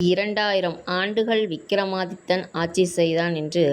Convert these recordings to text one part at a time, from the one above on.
இரண்டாயிரம் ஆண்டுகள் விக்கிரமாதித்தன் ஆட்சி செய்தான் என்று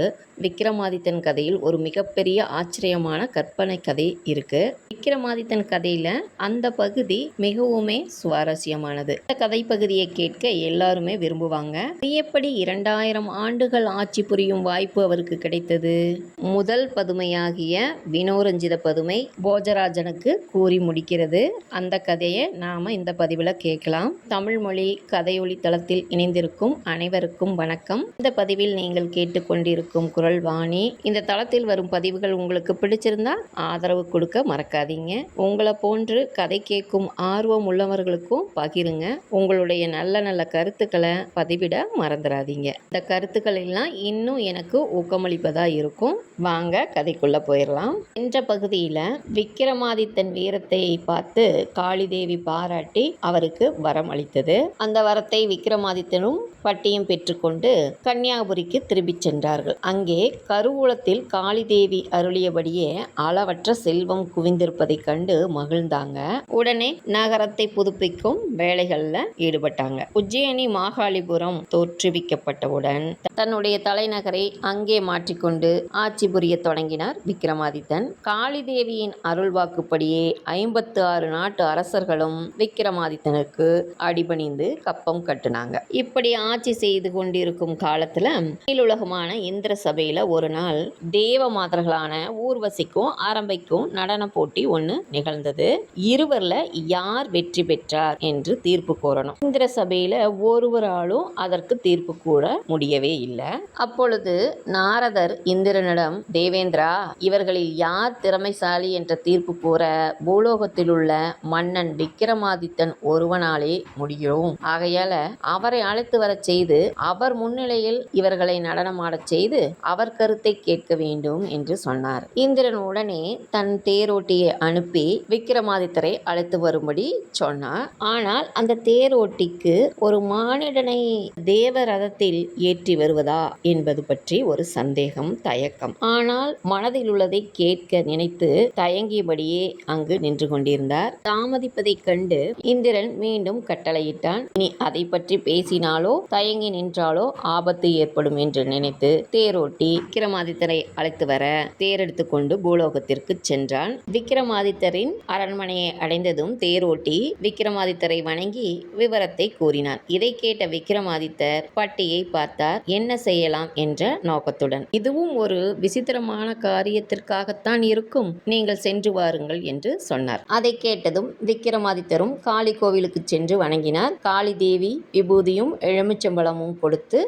விக்ரமாதித்தன் கதையில் ஒரு மிகப்பெரிய ஆச்சரியமான கற்பனை கதை இருக்கு. விக்ரமாதித்தன் கதையில அந்த பகுதி மிகவுமே சுவாரஸ்யமானது. இந்த கதை பகுதியை கேட்க எல்லாருமே விரும்புவாங்க. எப்படி இரண்டாயிரம் ஆண்டுகள் ஆட்சி புரியும் வாய்ப்பு அவருக்கு கிடைத்தது? முதல் பதுமையாகிய வினோரஞ்சித பதுமை போஜராஜனுக்கு கூறி முடிக்கிறது. அந்த கதையை நாம இந்த பதிவில் கேட்கலாம். தமிழ் மொழி கதையொலி தளத்தில் இணைந்திருக்கும் அனைவருக்கும் வணக்கம். இந்த பதிவில் நீங்கள் கேட்டுக்கொண்டிருக்கும் குரல் வாணி. இந்த தளத்தில் வரும் பதிவுகள் உங்களுக்கு பிடிச்சிருந்தா ஆதரவு கொடுக்க மறக்காதீங்க. உங்களை போன்று கதை கேட்கும் ஆர்வம் உள்ளவர்களுக்கும் பகிருங்க. உங்களுடைய நல்ல நல்ல கருத்துக்களை பதிவிட மறந்துடாதீங்க இந்த கருத்துக்கள் எல்லாம் இன்னும் எனக்கு ஊக்கமளிப்பதா இருக்கும். வாங்க கதைக்குள்ள போயிடலாம் என்ற பகுதியில் விக்கிரமாதித்தன் வீரத்தை பார்த்து காளிதேவி பாராட்டி அவருக்கு வரம் அளித்தது. அந்த வரத்தை விக்கிரமாதித்தனும் பட்டியும் பெற்றுக்கொண்டு கன்னியாகுமரிக்கு திரும்பிச் சென்றார்கள். அங்கே கருவூலத்தில் காளிதேவி அருளியபடியே அளவற்ற செல்வம் குவிந்திருப்பதைக் கண்டு மகிழ்ந்தாங்க. உடனே நகரத்தை புதுப்பிக்கும் வேலைகளில் ஈடுபட்டாங்க. உஜ்ஜயினி மாகாளிபுரம் தோற்றுவிக்கப்பட்டவுடன் தன்னுடைய தலைநகரை அங்கே மாற்றிக்கொண்டு ஆட்சி புரிய தொடங்கினார் விக்ரமாதித்தன் காளிதேவியின் அருள்வாக்குப்படியே ஐம்பத்து ஆறு நாட்டு அரசர்களும் விக்ரமாதித்தனுக்கு அடிபணிந்து கப்பம் கட்டுனாங்க. இப்படி ஆட்சி செய்து கொண்டிருக்கும் காலத்துல மேலுலகமான இந்திர கோவையில் ஒரு நாள் தேவ மாதர்களான ஊர்வசிக்கும் ஆரம்பிக்கும் நடன போட்டி ஒன்று நிகழ்ந்தது. இருவரில் யார் வெற்றி பெற்றார் என்று தீர்ப்பு கோரணும். இந்திர சபையில் ஒருவராலும் அதற்கு தீர்ப்பு கூற முடியவே இல்லை. அப்பொழுது நாரதர் இந்திரனிடம் தேவேந்திரா இவர்களில் யார் திறமைசாலி என்ற தீர்ப்பு கூற பூலோகத்தில் உள்ள மன்னன் விக்கிரமாதித்தன் ஒருவனாலே முடியும். ஆகையால அவரை அழைத்து வரச் செய்து அவர் முன்னிலையில் இவர்களை நடனமாடச் செய்து அவர் கருத்தை கேட்க வேண்டும் என்று சொன்னார். இந்திரன் உடனே தன் தேரோட்டியை அனுப்பி விக்கிரமாதித்தரை அழைத்து வரும்படி சொன்னார். ஆனால் அந்த தேரோட்டிக்கு ஒரு மானிடனை தேவ ரதத்தில் ஏற்றி வருவதா என்பது பற்றி ஒரு சந்தேகம் தயக்கம். ஆனால் மனதில் உள்ளதை கேட்க நினைத்து தயங்கியபடியே அங்கு நின்று கொண்டிருந்தார். தாமதிப்பதைக் கண்டு இந்திரன் மீண்டும் கட்டளையிட்டான். இனி அதை பற்றி பேசினாலோ தயங்கி நின்றாலோ ஆபத்து ஏற்படும் என்று நினைத்து தேரோட்டி விக்கிரமாதித்தரை அழைத்து வர தேரெடுத்து கொண்டு பூலோகத்திற்கு சென்றான். விக்கிரமாதித்தரின் அரண்மனையை அடைந்ததும் தேரோட்டி விக்கிரமாதித்தரை வணங்கி விவரத்தை கூறினான். இதை கேட்ட விக்கிரமாதித்தர் பட்டியை பார்த்தார். என்ன செய்யலாம் என்ற நோக்கத்துடன் இதுவும் ஒரு விசித்திரமான காரியத்திற்காகத்தான் இருக்கும் நீங்கள் சென்று வாருங்கள் என்று சொன்னார். அதை கேட்டதும் விக்கிரமாதித்தரும் காளி கோவிலுக்கு சென்று வணங்கினார். காளி தேவி விபூதியும் எலுமிச்சம்பழமும் கொடுத்து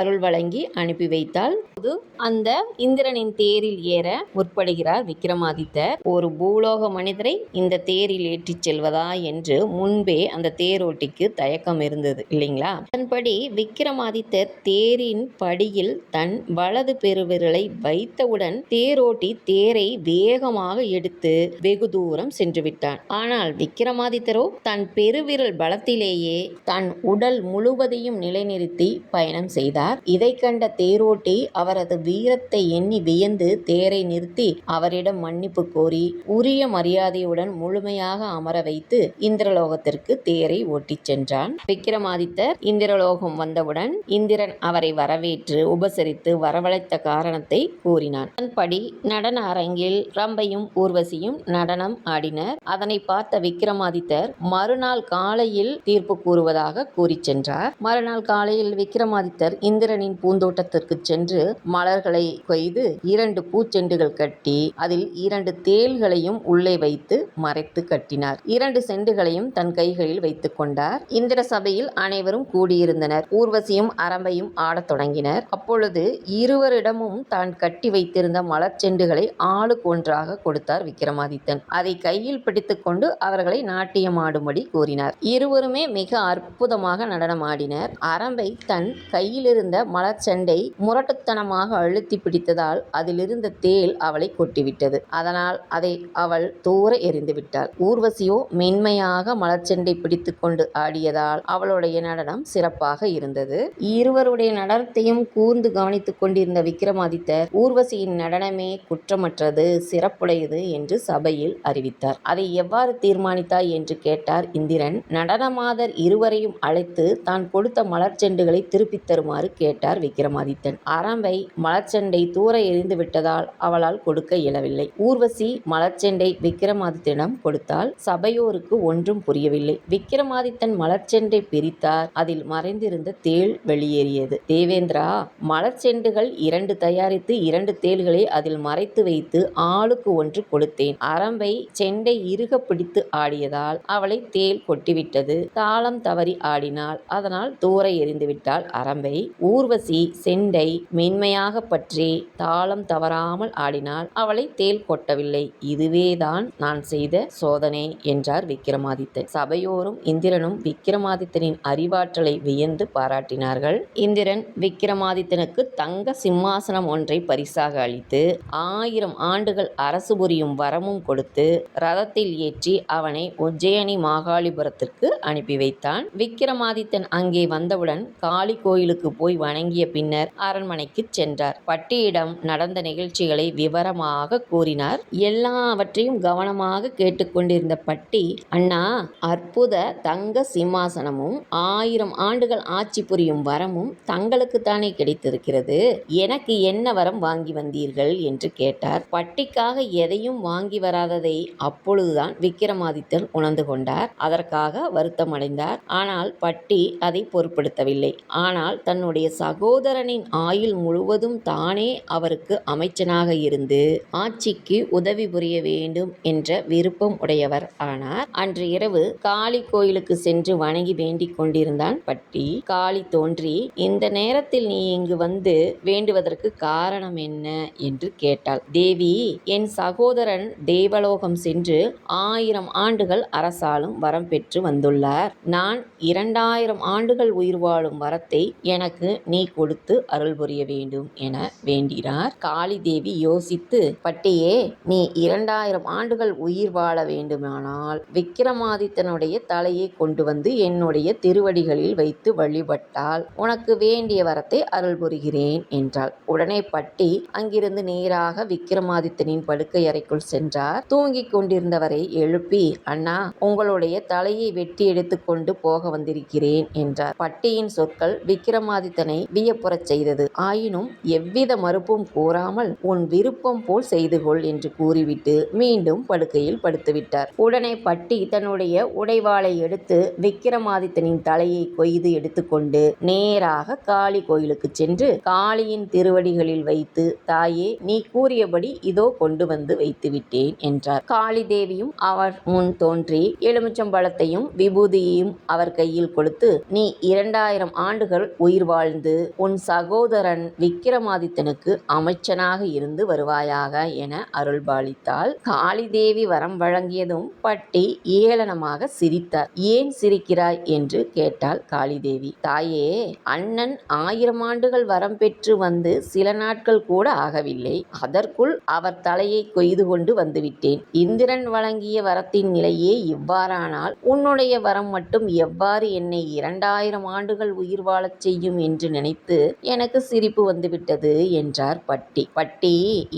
அருள் வழங்கி அனுப்பி வைத்தால் போது அந்த இந்திரனின் தேரில் ஏற முற்படுகிறார் விக்ரமாதித்தர் ஒரு பூலோக மனிதரை இந்த தேரில் ஏற்றிச் செல்வதா என்று முன்பே அந்த தேரோட்டிக்கு தயக்கம் இருந்தது இல்லைங்களா? அதன்படி விக்ரமாதித்தர் தேரின் படியில் தன் வலது பெருவிரலை வைத்தவுடன் தேரோட்டி தேரை வேகமாக எடுத்து வெகு தூரம் சென்று விட்டான். ஆனால் விக்ரமாதித்தரோ தன் பெருவிரல் பலத்திலேயே தன் உடல் முழுவதையும் நிலைநிறுத்தி பயணம் செய்தார். இதை கண்ட தேரோட்டி அவர் அவரது வீரத்தை எண்ணி வியந்து தேரை நிறுத்தி அவரிடம் மன்னிப்பு கோரி உரிய மரியாதையுடன் முழுமையாக அமர வைத்து இந்திரலோகத்திற்கு தேரை ஓட்டிச் சென்றான். விக்ரமாதித்தர் இந்திரலோகம் வந்தவுடன் இந்திரன் அவரை வரவேற்று உபசரித்து வரவழைத்த காரணத்தை கூறினான். அதன்படி நடன அரங்கில் ரம்பையும் ஊர்வசியும் நடனம் ஆடினர். அதனை பார்த்த விக்ரமாதித்தர் மறுநாள் காலையில் தீர்ப்பு கூறுவதாக கூறிச் சென்றார். மறுநாள் காலையில் விக்ரமாதித்தர் இந்திரனின் பூந்தோட்டத்திற்கு சென்று மலர்களை கொய்து இரண்டு பூச்செண்டுகள் கட்டி அதில் இரண்டு தேள்களையும் உள்ளே வைத்து மறைத்து கட்டினார். இரண்டு செண்டுகளையும் தன் கைகளில் வைத்துக் கொண்டார். இந்திர சபையில் அனைவரும் கூடியிருந்தனர். ஊர்வசியும் அரம்பையும் ஆடத் தொடங்கினர். அப்பொழுது இருவரிடமும் தான் கட்டி வைத்திருந்த மலர் செண்டுகளை ஆளுக்கு ஒன்றாக கொடுத்தார் விக்ரமாதித்தன் அதை கையில் பிடித்துக்கொண்டு அவர்களை நாட்டியமாடும்படி கூறினார். இருவருமே மிக அற்புதமாக நடனமாடினர். அரம்பை தன் கையிலிருந்த மலர் செண்டை முரட்டுத்தனம் கவனமாக அழுத்தி பிடித்ததால் அதிலிருந்த தேல் அவளை கொட்டிவிட்டது. அதனால் அதை அவள் தூர எறிந்துவிட்டாள் ஊர்வசியோ மென்மையாக மலர்ச்செண்டை பிடித்து கொண்டு ஆடியதால் அவளுடைய நடனம் சிறப்பாக இருந்தது. இருவருடைய நடனத்தையும் கூர்ந்து கவனித்துக் கொண்டிருந்த விக்ரமாதித்தர் ஊர்வசியின் நடனமே குற்றமற்றது சிறப்புடையது என்று சபையில் அறிவித்தார். அதை எவ்வாறு தீர்மானித்தாய் என்று கேட்டார் இந்திரன். நடனமாதர் இருவரையும் அழைத்து தான் கொடுத்த மலர்ச்செண்டுகளை திருப்பித் தருமாறு கேட்டார் விக்ரமாதித்தன் அரம்பை மலர்ச்செண்டை தூர எரிந்து விட்டதால் அவளால் கொடுக்க இயலவில்லை. ஊர்வசி மலர்ச்செண்டை விக்ரமாதித்தனிடம் கொடுத்தால் சபையோருக்கு ஒன்றும் புரியவில்லை. விக்ரமாதித்தன் மலர்ச்செண்டை பிரித்தார். அதில் மறைந்திருந்த தேள் வெளியேறியது. தேவேந்திரா மலர்ச்செண்டுகள் இரண்டு தயாரித்து இரண்டு தேள்களை அதில் மறைத்து வைத்து ஆளுக்கு ஒன்று கொடுத்தேன். அரம்பை செண்டை இறுக பிடித்து ஆடியதால் அவளை தேள் கொட்டிவிட்டது. தாளம் தவறி ஆடினாள். அதனால் தூர எரிந்துவிட்டாள் அரம்பை. ஊர்வசி செண்டை மென்மை உண்மையாக பற்றி தாளம் தவறாமல் ஆடினாள் அவளை தேள் கொட்டவில்லை. இதுவேதான் நான் செய்த சோதனை என்றார் விக்ரமாதித்தன் சபையோரும் இந்திரனும் விக்ரமாதித்தனின் அறிவாற்றலை வியந்து பாராட்டினார்கள். இந்திரன் விக்ரமாதித்தனுக்கு தங்க சிம்மாசனம் ஒன்றை பரிசாக அளித்து ஆயிரம் ஆண்டுகள் அரசு புரியும் வரமும் கொடுத்து ரதத்தில் ஏற்றி அவனை உஜ்ஜயனி மாகாளிபுரத்திற்கு அனுப்பி வைத்தான். விக்ரமாதித்தன் அங்கே வந்தவுடன் காளி கோயிலுக்கு போய் வணங்கிய பின்னர் அரண்மனைக்கு சென்றார். பட்டியிடம் நடந்த நிகழ்ச்சிகளை விவரமாக கூறினார். எல்லாவற்றையும் கவனமாக கேட்டுக்கொண்டிருந்த பட்டி அண்ணா அற்புத தங்க சிம்மாசனமும் ஆயிரம் ஆண்டுகள் ஆட்சி புரியும் வரமும் தங்களுக்குத்தானே கிடைத்திருக்கிறது. எனக்கு என்ன வரம் வாங்கி வந்தீர்கள்? என்று கேட்டார். பட்டிக்காக எதையும் வாங்கி வராததை அப்பொழுதுதான் விக்ரமாதித்தன் உணர்ந்து கொண்டார். அதற்காக வருத்தமடைந்தார் ஆனால் பட்டி அதை பொருட்படுத்தவில்லை. ஆனால் தன்னுடைய சகோதரனின் ஆயுள் முழு முழுவதும் தானே அவருக்கு அமைச்சனாக இருந்து ஆட்சிக்கு உதவி புரிய வேண்டும் என்ற விருப்பம் உடையவர் ஆனார். அன்று இரவு காளி கோயிலுக்கு சென்று வணங்கி வேண்டிக் கொண்டிருந்தான் பட்டி. காளி தோன்றி இந்த நேரத்தில் நீ இங்கு வந்து வேண்டுவதற்கு காரணம் என்ன என்று கேட்டாள். தேவி என் சகோதரன் தேவலோகம் சென்று ஆயிரம் ஆண்டுகள் அரசாலும் வரம் பெற்று வந்துள்ளார். நான் இரண்டாயிரம் ஆண்டுகள் உயிர் வாழும் வரத்தை எனக்கு நீ கொடுத்து அருள் புரிய வேண்டும். என வேண்டினார். காளி தேவி யோசித்து பட்டியே நீ இரண்டாயிரம் ஆண்டுகள் உயிர் வாழ வேண்டுமானால் விக்கிரமாதித்தனுடைய தலையை கொண்டு வந்து என்னுடைய திருவடிகளில் வைத்து வழிபட்டால் உனக்கு வேண்டிய வரத்தை அருள் புரிகிறேன் என்றாள். உடனே பட்டி அங்கிருந்து நேராக விக்கிரமாதித்தனின் படுக்கை அறைக்குள் சென்றார். தூங்கிக் கொண்டிருந்தவரை எழுப்பி அண்ணா உங்களுடைய தலையை வெட்டி எடுத்துக்கொண்டு போக வந்திருக்கிறேன் என்றார். பட்டியின் சொற்கள் விக்கிரமாதித்தனை வியப்புறச் செய்தது. ஆயினும் எவ்வித மறுப்பும் கூறாமல் உன் விருப்பம் போல் செய்து கொள் என்று கூறிவிட்டு மீண்டும் படுக்கையில் படுத்துவிட்டார். உடனே பட்டி தன்னுடைய உடைவாளை எடுத்து விக்கிரமாதித்தனின் தலையை கொய்து எடுத்துக்கொண்டு நேராக காளி கோயிலுக்கு சென்று காளியின் திருவடிகளில் வைத்து தாயே நீ கூறியபடி இதோ கொண்டு வந்து வைத்து விட்டேன் என்றார். காளி தேவியும் அவர் முன் தோன்றி எலுமிச்சம்பழத்தையும் விபூதியையும் அவர் கையில் கொடுத்து நீ இரண்டாயிரம் ஆண்டுகள் உயிர் வாழ்ந்து உன் சகோதரன் விக்கிரமாதித்தனுக்கு அமைச்சனாக இருந்து வருவாயாக என அருள்பாலித்தாள். காளிதேவி வரம் வழங்கியதும் பட்டி ஏளனமாக சிரித்தார். ஏன் சிரிக்கிறாய்? என்று கேட்டாள் காளிதேவி. தாயே அண்ணன் ஆயிரம் ஆண்டுகள் வரம் பெற்று வந்து சில நாட்கள் கூட ஆகவில்லை. அதற்குள் அவர் தலையை கொய்து கொண்டு வந்துவிட்டேன். இந்திரன் வழங்கிய வரத்தின் நிலையே இவ்வாறானால் உன்னுடைய வரம் மட்டும் எவ்வாறு என்னை இரண்டாயிரம் ஆண்டுகள் உயிர் வாழச் செய்யும் என்று நினைத்து எனக்கு சிரிப்பு வந்துவிட்டது என்றார் பட்டி. பட்டி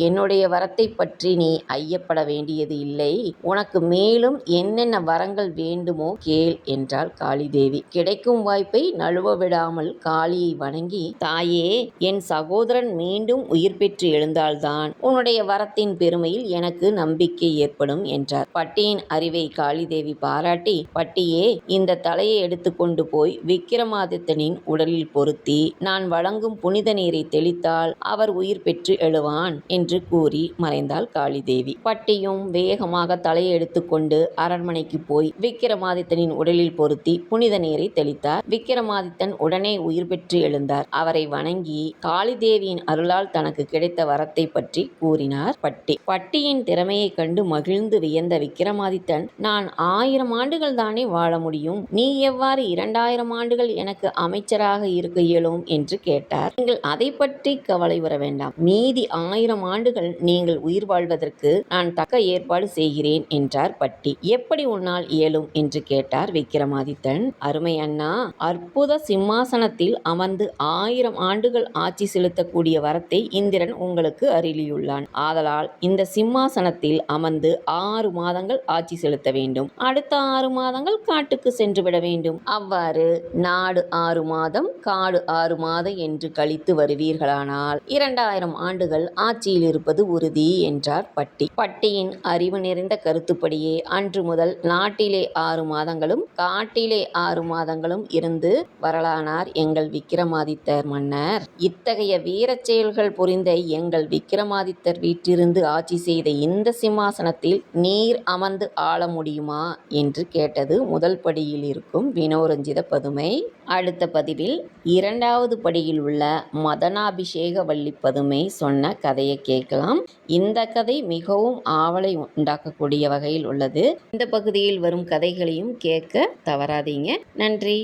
என்னுடைய வரத்தை பற்றி நீ ஐயப்பட வேண்டியது இல்லை. உனக்கு மேலும் என்னென்ன வரங்கள் வேண்டுமோ கேள் என்றாள் காளிதேவி. கிடைக்கும் வாய்ப்பை நழுவ விடாமல் காளியை வணங்கி தாயே என் சகோதரன் மீண்டும் உயிர் பெற்று எழுந்தால்தான் உன்னுடைய வரத்தின் பெருமையில் எனக்கு நம்பிக்கை ஏற்படும் என்றார். பட்டியின் அறிவை காளிதேவி பாராட்டி பட்டியே இந்த தலையை எடுத்துக்கொண்டு போய் விக்கிரமாதித்தனின் உடலில் பொருத்தி நான் வழங்கும் புனித நீரை தெளித்தால் அவர் உயிர் பெற்று எழுவான் என்று கூறி மறைந்தாள் காளிதேவி. பட்டியும் வேகமாக தலையை எடுத்துக்கொண்டு அரண்மனைக்கு போய் விக்கிரமாதித்தனின் உடலில் பொருத்தி புனித நீரை தெளித்தார். விக்கிரமாதித்தன் உடனே உயிர் பெற்று எழுந்தார். அவரை வணங்கி காளிதேவியின் அருளால் தனக்கு கிடைத்த வரத்தை பற்றி கூறினார் பட்டி. பட்டியின் திறமையை கண்டு மகிழ்ந்து வியந்த விக்கிரமாதித்தன் நான் ஆயிரம் ஆண்டுகள் தானே வாழ முடியும்? நீ எவ்வாறு இரண்டாயிரம் ஆண்டுகள் எனக்கு அமைச்சராக இருக்க இயலும்? என்று கேட்டார். நீங்கள் அதை பற்றி கவலை வர வேண்டாம். மீதி ஆயிரம் ஆண்டுகள் நீங்கள் உயிர் வாழ்வதற்கு நான் தக்க ஏற்பாடு செய்கிறேன் என்றார் பட்டி. எப்படி உன்னால் இயலும்? என்று கேட்டார் விக்ரமாதித்தன் அருமை அண்ணா அற்புத சிம்மாசனத்தில் அமர்ந்து ஆயிரம் ஆண்டுகள் ஆட்சி செலுத்தக்கூடிய வரத்தை இந்திரன் உங்களுக்கு அருளியுள்ளான். ஆதலால் இந்த சிம்மாசனத்தில் அமர்ந்து ஆறு மாதங்கள் ஆட்சி செலுத்த வேண்டும். அடுத்த ஆறு மாதங்கள் காட்டுக்கு சென்று விட வேண்டும். அவ்வாறு நாடு ஆறு மாதம் காடு ஆறு மாதம் என்று கழித்து வருவீர்களானால் இரண்டாயிரம் ஆண்டுகள் ஆட்சியில் இருப்பது உறுதி என்றார் பட்டி. பட்டியின் அறிவு நிறைந்த கருத்துப்படியே அன்று முதல் நாட்டிலே ஆறு மாதங்களும் காட்டிலே ஆறு மாதங்களும் இருந்து வரலானார் எங்கள் விக்கிரமாதித்தர் மன்னர். இத்தகைய வீரச் செயல்கள் புரிந்த எங்கள் விக்கிரமாதித்தர் வீட்டிலிருந்து ஆட்சி செய்த இந்த சிம்மாசனத்தில் நீர் அமர்ந்து ஆள முடியுமா? என்று கேட்டது முதல் படியில் இருக்கும் வினோரஞ்சித பதுமை. அடுத்த பதிவில் இரண்டாவது படியில் உள்ள மதன ஞானாபிஷேக பதுமை சொன்ன கதையை கேட்கலாம். இந்த கதை மிகவும் ஆவலை உண்டாக்கக்கூடிய வகையில் உள்ளது. இந்த பகுதியில் வரும் கதைகளையும் கேட்க தவறாதீங்க. நன்றி.